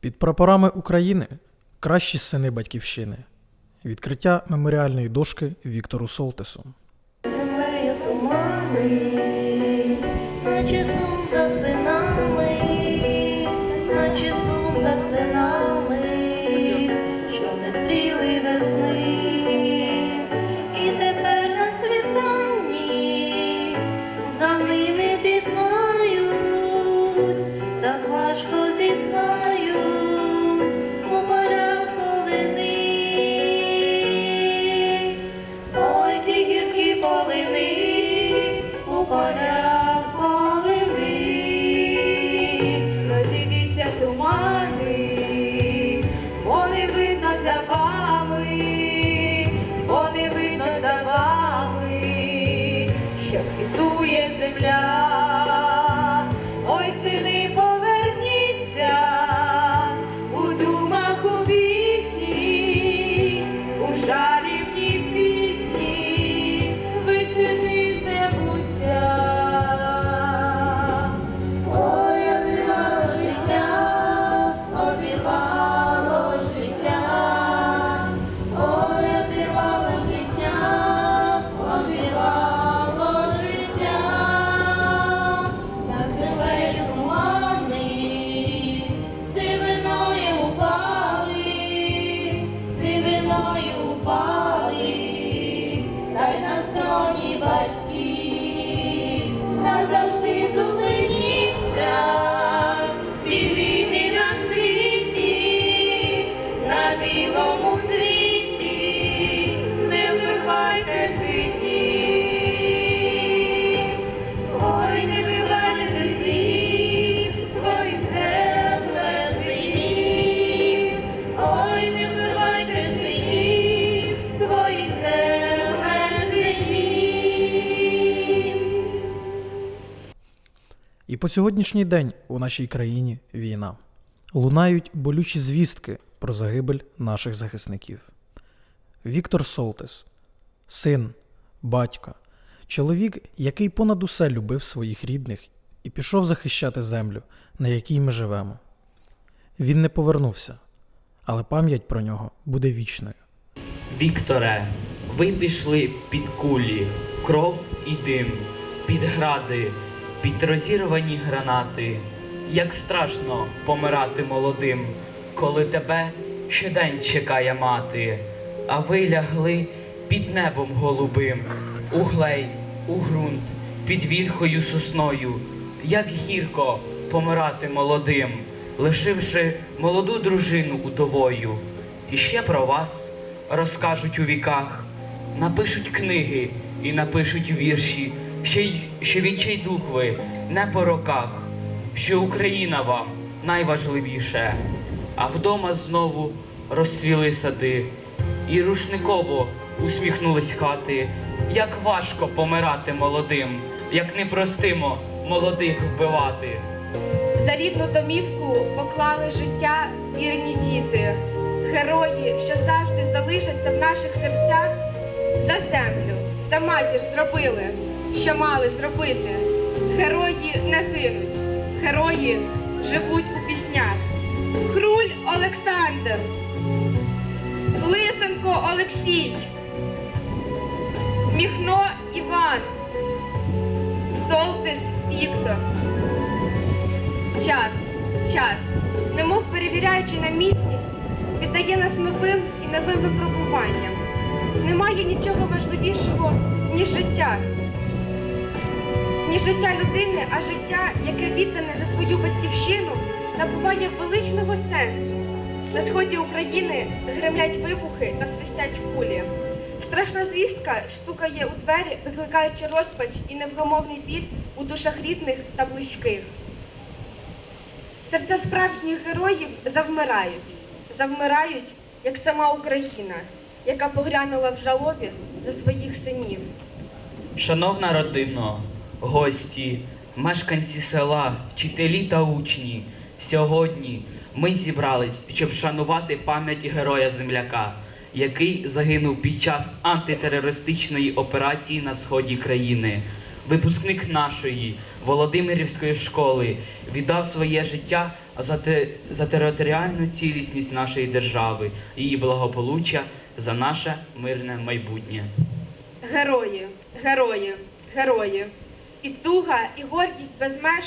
Під прапорами України кращі сини батьківщини. Відкриття меморіальної дошки Віктору Солтесу. Землею тумани, наче по сьогоднішній день у нашій країні війна. Лунають болючі звістки про загибель наших захисників. Віктор Солтес, син, батько, чоловік, який понад усе любив своїх рідних і пішов захищати землю, на якій ми живемо. Він не повернувся, але пам'ять про нього буде вічною. Вікторе, ви пішли під кулі, кров і дим, під гради, під розірвані гранати. Як страшно помирати молодим, коли тебе щодень чекає мати, а ви лягли під небом голубим, у глей, у ґрунт, під вільхою сосною. Як гірко помирати молодим, лишивши молоду дружину удовою. І ще про вас розкажуть у віках, напишуть книги і напишуть вірші, що, й- що відчайдух ви не по роках, що Україна вам найважливіше, а вдома знову розцвіли сади, і рушниково усміхнулись хати. Як важко помирати молодим, як непростимо молодих вбивати. За рідну домівку поклали життя вірні діти, герої, що завжди залишаться в наших серцях, за землю, за матір зробили, що мали зробити. Герої не гинуть, герої живуть у піснях. Круль Олександр, Лисенко Олексій, Міхно Іван, Солтис Віктор. Час, час, немов перевіряючи на міцність, віддає нас новим і новим випробуванням. Немає нічого важливішого, ніж життя. Ніж життя людини, а життя, яке віддане за свою батьківщину, набуває величного сенсу. На сході України гремлять вибухи та свистять кулі. Страшна звістка стукає у двері, викликаючи розпач і невгамовний біль у душах рідних та близьких. Серця справжніх героїв завмирають, завмирають, як сама Україна, яка поглянула в жалобі за своїх синів. Шановна родино, гості, мешканці села, вчителі та учні, сьогодні ми зібрались, щоб вшанувати пам'ять героя земляка, який загинув під час антитерористичної операції на сході країни. випускник нашої Володимирівської школи, віддав своє життя за, те, за територіальну цілісність нашої держави, її благополуччя за наше мирне майбутнє. Герої, герої, герої. І туга, і гордість без меж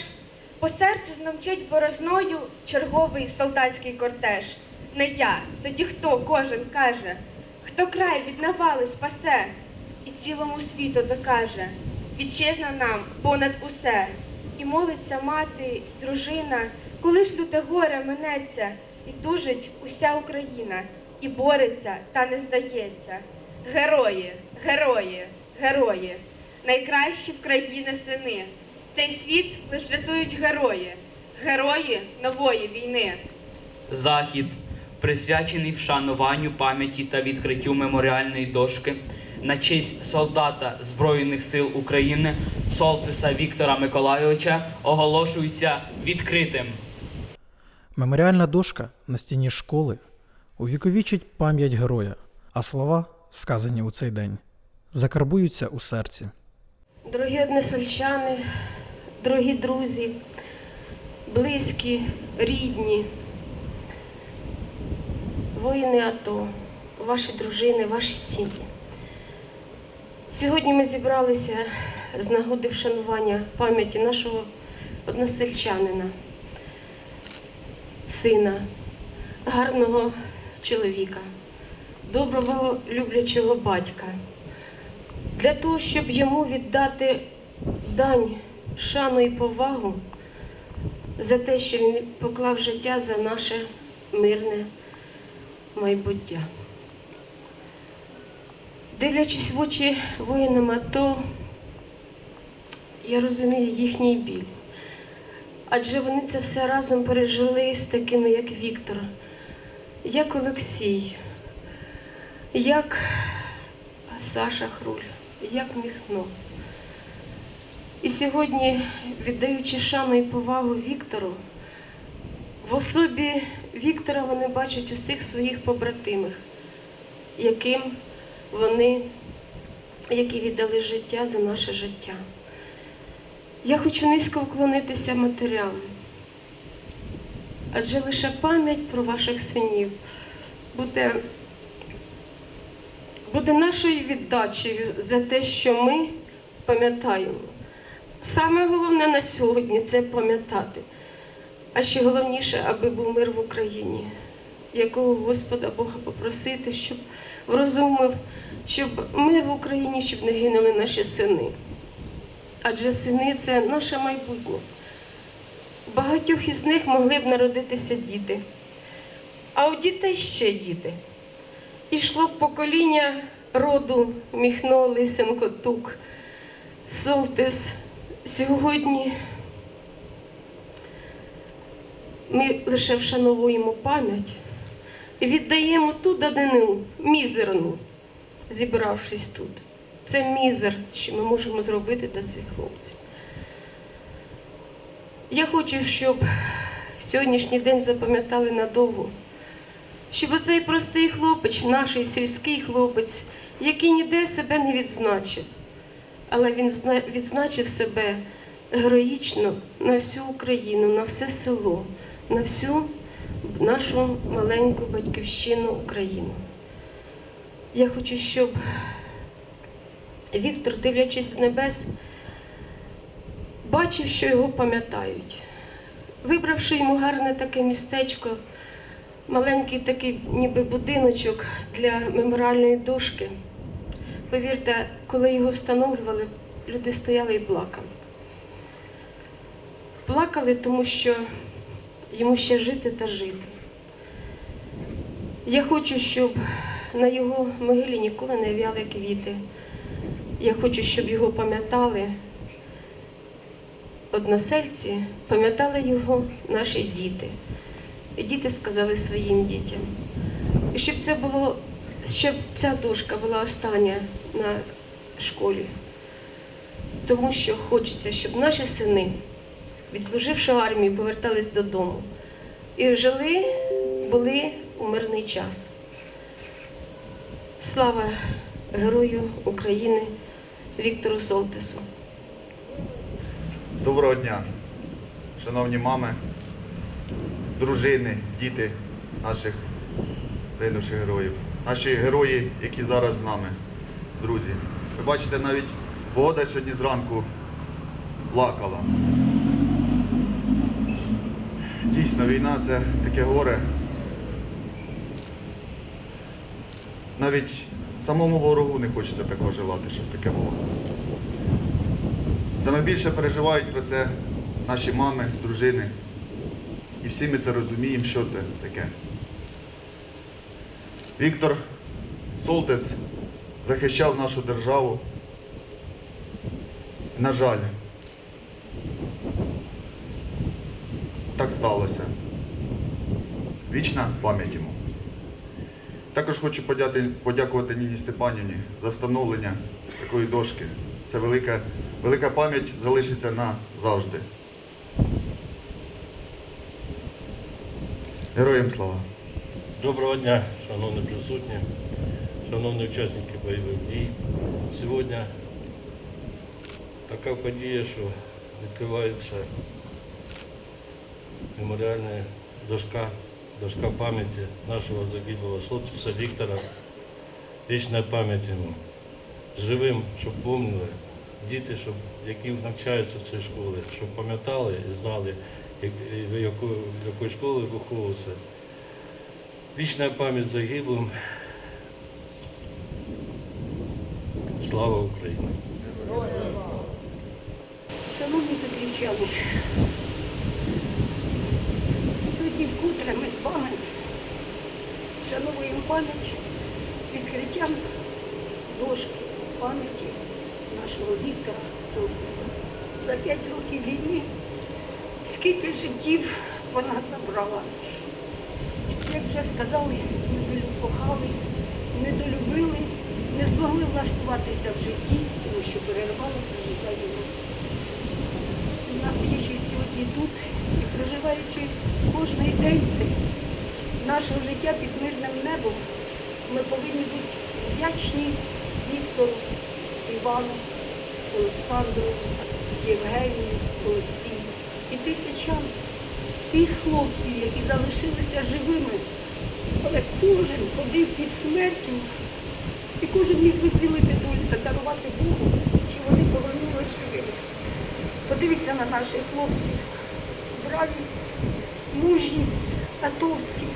по серцю зномчить борозною черговий солдатський кортеж. Не я, тоді хто кожен каже, хто край від навали спасе, і цілому світу докаже, вітчизна нам понад усе. І молиться мати, і дружина, коли ж люте горе минеться, і тужить уся Україна, і бореться, та не здається. Герої, герої, герої, найкращі в країни сини. Цей світ лиш врятують герої, герої нової війни. Захід, присвячений вшануванню пам'яті та відкриттю меморіальної дошки на честь солдата Збройних сил України Солтиса Віктора Миколайовича, оголошується відкритим. Меморіальна дошка на стіні школи увіковічить пам'ять героя, а слова, сказані у цей день, закарбуються у серці. Дорогі односельчани, дорогі друзі, близькі, рідні, воїни АТО, ваші дружини, ваші сім'ї. Сьогодні ми зібралися з нагоди вшанування пам'яті нашого односельчанина, сина, гарного чоловіка, доброго люблячого батька для того, щоб йому віддати дань, шану і повагу за те, що він поклав життя за наше мирне майбуття. Дивлячись в очі воїнам АТО, я розумію їхній біль. Адже вони це все разом пережили з такими, як Віктор, як Олексій, як Саша Хруль, як Міхно. І сьогодні, віддаючи шану і повагу Віктору, в особі Віктора вони бачать усіх своїх побратимих, яким вони, які віддали життя за наше життя. Я хочу низько вклонитися матерям, адже лише пам'ять про ваших синів буде буде нашою віддачею за те, що ми пам'ятаємо. Саме головне на сьогодні це пам'ятати. А ще головніше, аби був мир в Україні, якого Господа Бога попросити, щоб врозумив, щоб мир в Україні, щоб не гинули наші сини. Адже сини це наше майбутнє. Багатьох із них могли б народитися діти, а у дітей ще діти. Ішло покоління роду Міхно, Лисенко, Тук, Солтис. Сьогодні ми лише вшановуємо пам'ять і віддаємо ту данину мізерну, зібравшись тут. Це мізер, що ми можемо зробити для цих хлопців. Я хочу, щоб сьогоднішній день запам'ятали надовго щоб оцей простий хлопець, наш сільський хлопець, який ніде себе не відзначив, але він відзначив себе героїчно на всю Україну, на все село, на всю нашу маленьку батьківщину Україну. Я хочу, щоб Віктор, дивлячись з небес, бачив, що його пам'ятають. Вибравши йому гарне таке містечко, маленький такий ніби будиночок для меморіальної дошки. Повірте, коли його встановлювали, люди стояли і плакали. Плакали, тому що йому ще жити та жити. Я хочу, щоб на його могилі ніколи не в'яли квіти. Я хочу, щоб його пам'ятали односельці, пам'ятали його наші діти. І діти сказали своїм дітям. І щоб це було, щоб ця дошка була остання на школі. Тому що хочеться, щоб наші сини, відслуживши армію, повертались додому і жили, були у мирний час. Слава Герою України Віктору Солтису! Доброго дня, шановні мами, дружини, діти наших загинувших героїв. Наші герої, які зараз з нами, друзі. Ви бачите, навіть погода сьогодні зранку плакала. Дійсно, війна це таке горе. Навіть самому ворогу не хочеться такого желати, щоб таке було. Саме більше переживають про це наші мами, дружини. І всі ми це розуміємо, що це таке. Віктор Солтес захищав нашу державу. На жаль, так сталося. Вічна пам'ять йому. Також хочу подякувати Ніні Степанівні за встановлення такої дошки. Це велика, велика пам'ять залишиться назавжди. Героям слава! Доброго дня, шановні присутні, шановні учасники бойових дій. Сьогодні така подія, що відкривається меморіальна дошка, дошка пам'яті нашого загиблого хлопця Віктора. Вічна пам'ять йому. Живим, щоб помнили, діти, щоб, які навчаються в цій школі, щоб пам'ятали і знали, якої школи виховувався. Вічна пам'ять загиблим. Слава Україні! Шановні петрівчани, сьогодні вкотре ми з вами вшановуємо пам'ять відкриттям дошки пам'яті нашого Віктора Солтиса. За п'ять років війни скільки життів вона забрала. Як вже сказали, не кохали, недолюбили, не змогли влаштуватися в житті, тому що перервали це життя війну знаходячись сьогодні тут і проживаючи кожний день цей нашого життя під мирним небом, ми повинні бути вдячні Віктору, Івану, Олександру, Євгенію, Олексію тисячам тих хлопців, які залишилися живими, але кожен ходив під смертю, і кожен міг розділити долю та дарувати Богу, що вони повернули живими. Подивіться на наших хлопців, браві, мужні, атовці,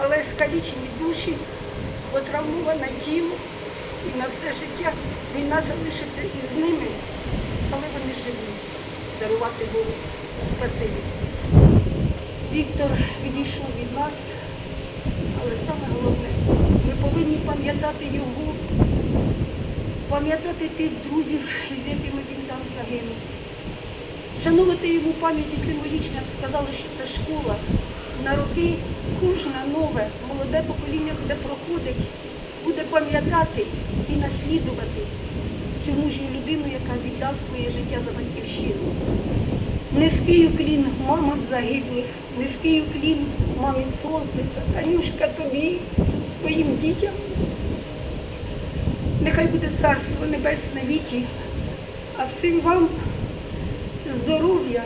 але скалічені душі, потравмоване тіло і на все життя війна залишиться із ними, але вони живі. Дарувати Богу спасибі. Віктор відійшов від нас, але саме головне, ми повинні пам'ятати його, пам'ятати тих друзів, з якими він там загинув. Шанувати йому пам'ять і символічно сказали, що це школа. На роки кожне нове, молоде покоління буде проходить, буде пам'ятати і наслідувати цю мужню людину, яка віддав своє життя за батьківщину. Низький уклін мамам загиблих, низький уклін мамі Солтиса, Танюшка тобі, твоїм дітям. Нехай буде царство небесне віті, а всім вам здоров'я,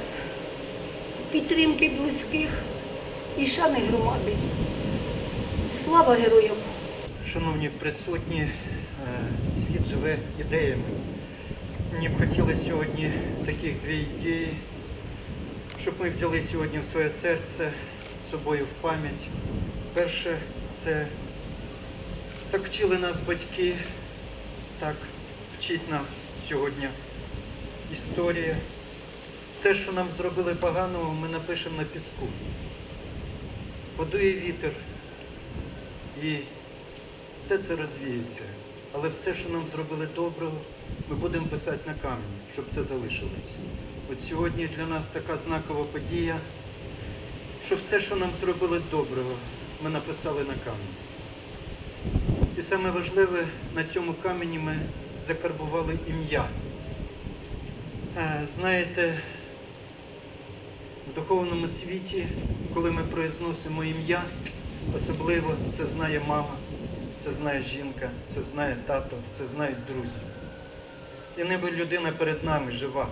підтримки близьких і шани громади. Слава героям! Шановні присутні, світ живе ідеями. Мені б хотілося сьогодні таких дві ідеї, щоб ми взяли сьогодні в своє серце з собою в пам'ять. Перше, це так вчили нас батьки, так вчить нас сьогодні історія. Все, що нам зробили поганого, ми напишемо на піску. Подує вітер і все це розвіється. Але все, що нам зробили доброго, ми будемо писати на камені, щоб це залишилось. От сьогодні для нас така знакова подія, що все, що нам зробили доброго, ми написали на камені. І саме важливе, на цьому камені ми закарбували ім'я. Е, Знаєте, в духовному світі, коли ми произносимо ім'я, особливо це знає мама, це знає жінка, це знає тато, це знають друзі. І ніби людина перед нами жива.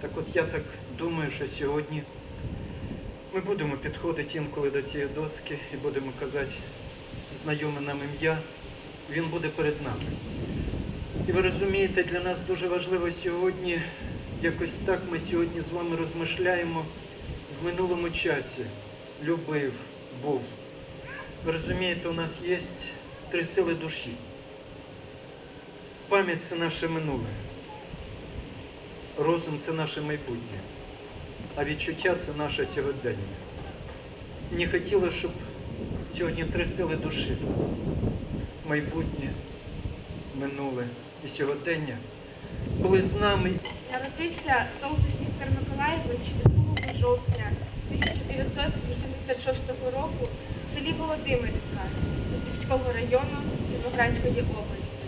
Так от я так думаю, що сьогодні ми будемо підходити інколи до цієї доски і будемо казати знайоме нам ім'я, він буде перед нами. І ви розумієте, для нас дуже важливо сьогодні, якось так ми сьогодні з вами розмишляємо в минулому часі. Любив, був. Ви розумієте, у нас є три сили душі. Пам'ять це наше минуле. Розум це наше майбутнє, а відчуття це наше сьогодення. Мені хотілося, щоб сьогодні три сили душі майбутнє, минуле і сьогодення були з нами Народився Солтис Віктор Миколаєвич 2 жовтня 1986 року селі Володимирівка Петрівського району Кіровоградської області.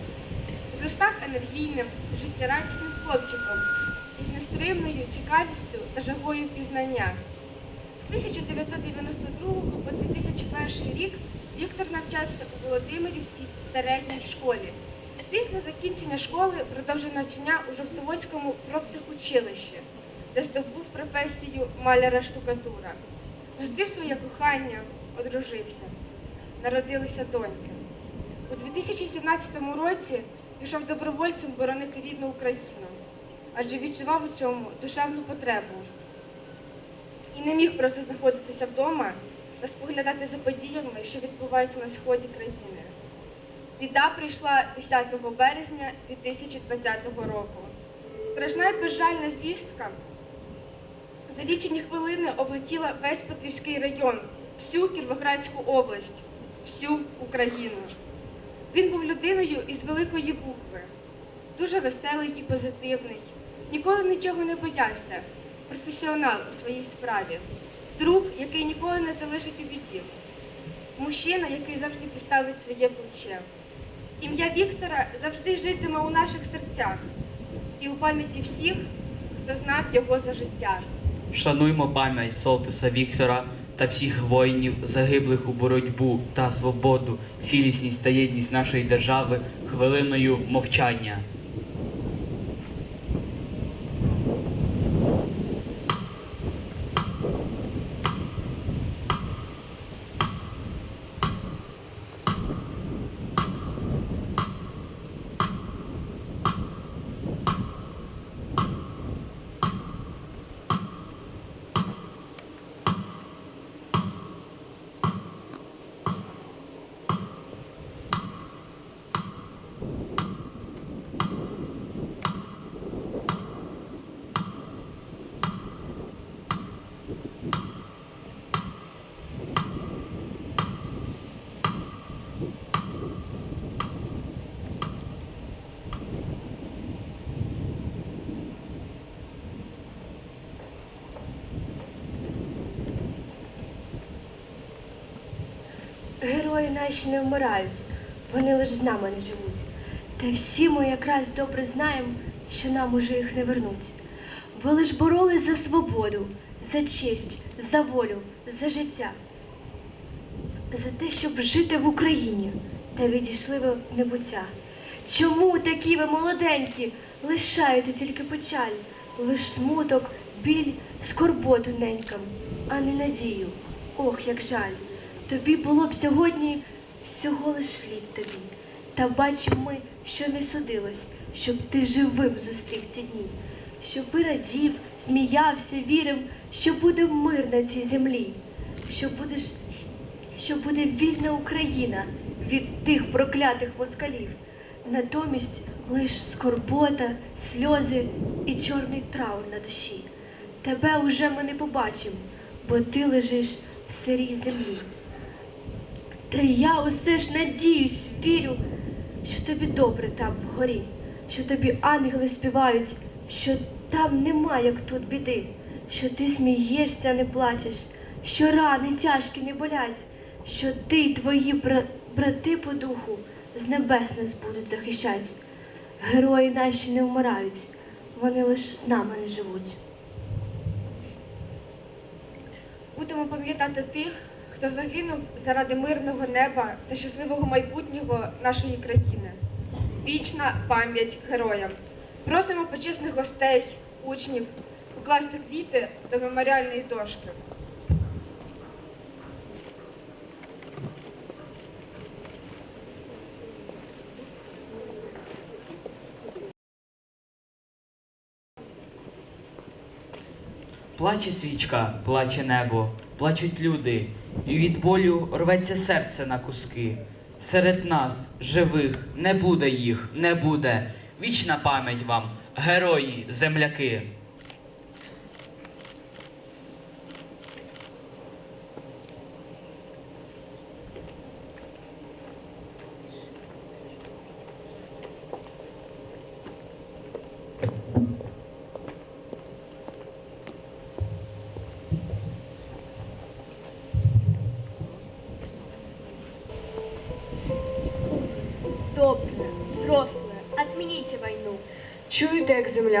Підростав енергійним, життєрадісним хлопчиком із нестримною цікавістю та жагою пізнання. З 1992 по 2001 рік Віктор навчався у Володимирівській середній школі. Після закінчення школи продовжив навчання у Жовтоводському профтехучилищі, де здобув професію маляра-штукатура. Зустрів своє кохання, одружився. Народилися доньки. У 2017 році пішов добровольцем боронити рідну Україну, адже відчував у цьому душевну потребу. І не міг просто знаходитися вдома та споглядати за подіями, що відбуваються на сході країни. Біда прийшла 10 березня 2020 року. Страшна і безжальна звістка за лічені хвилини облетіла весь Петрівський район, всю Кіровоградську область, всю Україну. Він був людиною із великої букви, дуже веселий і позитивний, ніколи нічого не боявся, професіонал у своїй справі, друг, який ніколи не залишить у біді, мужчина, який завжди підставить своє плече. Ім'я Віктора завжди житиме у наших серцях і у пам'яті всіх, хто знав його за життя. Шануймо пам'ять Солтиса Віктора та всіх воїнів, загиблих у боротьбу та свободу, цілісність та єдність нашої держави хвилиною мовчання. Герої наші не вмирають, вони лише з нами не живуть. Та всі ми якраз добре знаємо, що нам уже їх не вернуть. Ви лиш боролись за свободу, за честь, за волю, за життя, за те, щоб жити в Україні, та відійшли ви в небуття. Чому такі ви молоденькі, лишаєте тільки печаль, лиш смуток, біль, скорботу ненькам, а не надію. Ох, як жаль. Тобі було б сьогодні всього лиш літ тобі. Та бачимо ми, що не судилось, щоб ти живим зустрів ці дні, щоби радів, сміявся, вірив, що буде мир на цій землі, що будеш, що буде вільна Україна від тих проклятих москалів. Натомість лиш скорбота, сльози і чорний траур на душі. Тебе уже ми не побачимо, бо ти лежиш в сирій землі. Та я усе ж надіюсь, вірю, що тобі добре там вгорі, що тобі ангели співають, що там нема, як тут біди, що ти смієшся, не плачеш, що рани тяжкі не болять, що ти й твої бра- брати по духу з небес нас будуть захищати. Герої наші не вмирають, вони лише з нами не живуть. Будемо пам'ятати тих, хто загинув заради мирного неба та щасливого майбутнього нашої країни. Вічна пам'ять героям. Просимо почесних гостей, учнів покласти квіти до меморіальної дошки. Плаче свічка, плаче небо, плачуть люди, і від болю рветься серце на куски. Серед нас, живих, не буде їх, не буде. Вічна пам'ять вам, герої, земляки.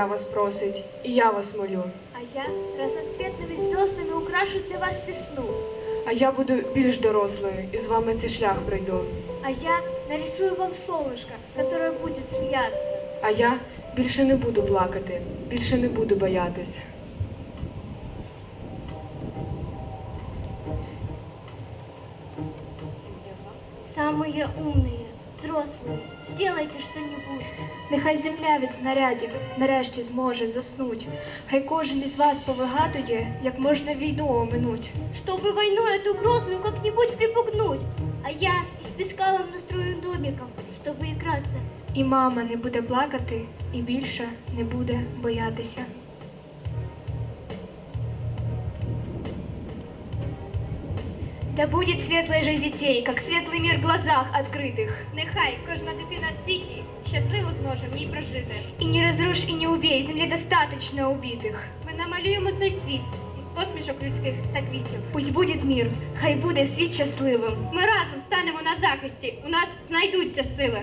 Чуєте, як земля вас просить, і я вас молю. А я разноцветными звездами украшу для вас весну. А я буду більш дорослою і з вами цей шлях пройду. А я нарисую вам солнышко, которое будет смеяться. А я більше не буду плакати, більше не буду боятись. Самые умные, взрослые, сделайте что-нибудь. Нехай земля від снарядів нарешті зможе заснуть. Хай кожен із вас повигадує, як можна війну оминуть. Чтобы войну эту грозную как-нибудь припугнуть. А я из песка вам настрою домиком, чтобы играться. І мама не буде плакати, і більше не буде боятися. Да будет светлая жизнь детей, как светлый мир в глазах открытых. Нехай кожна дитина в світі щасливо зможе в ній прожити. И не разрушь, и не убей, земле достаточно убитых. Ми намалюємо цей світ із посмішок людських та квітів. Пусть будет мир, хай буде світ щасливим. Ми разом станемо на захисті. У нас знайдуться сили.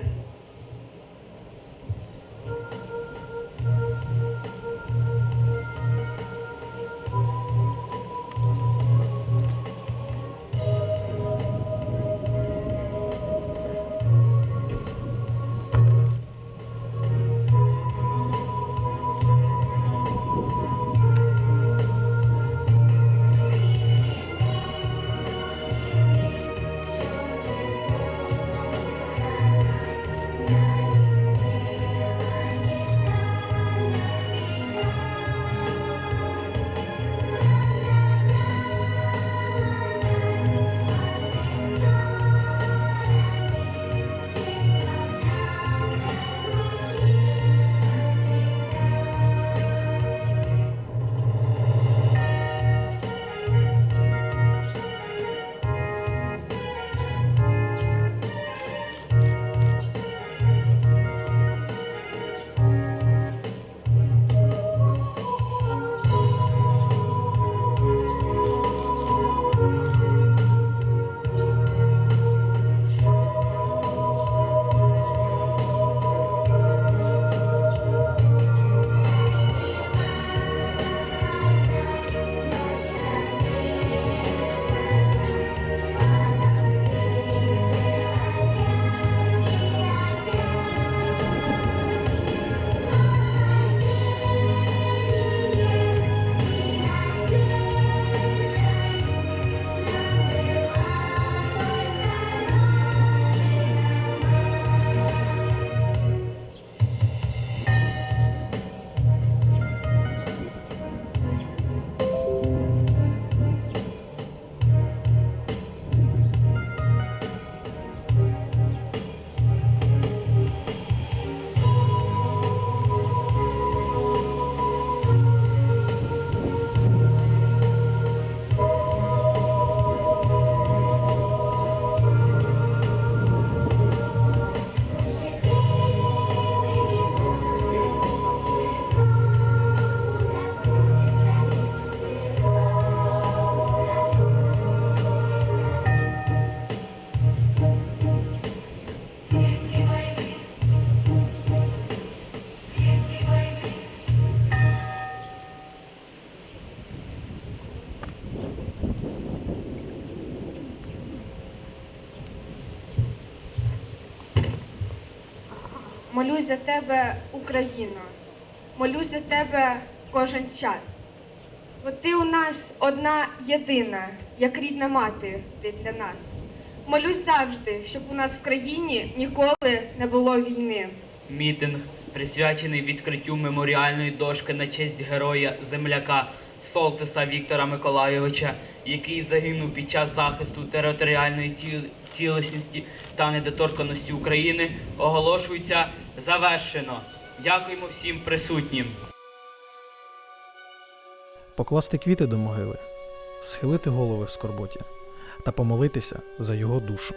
Молюсь за тебе, Україно. Молюсь за тебе кожен час. Бо ти у нас одна єдина, як рідна мати ти для нас. Молюсь завжди, щоб у нас в країні ніколи не було війни. Мітинг присвячений відкриттю меморіальної дошки на честь героя земляка Солтиса Віктора Миколайовича, який загинув під час захисту територіальної ці- цілісності та недоторканості України, оголошується завершено. Дякуємо всім присутнім. Покласти квіти до могили, схилити голови в скорботі та помолитися за його душу.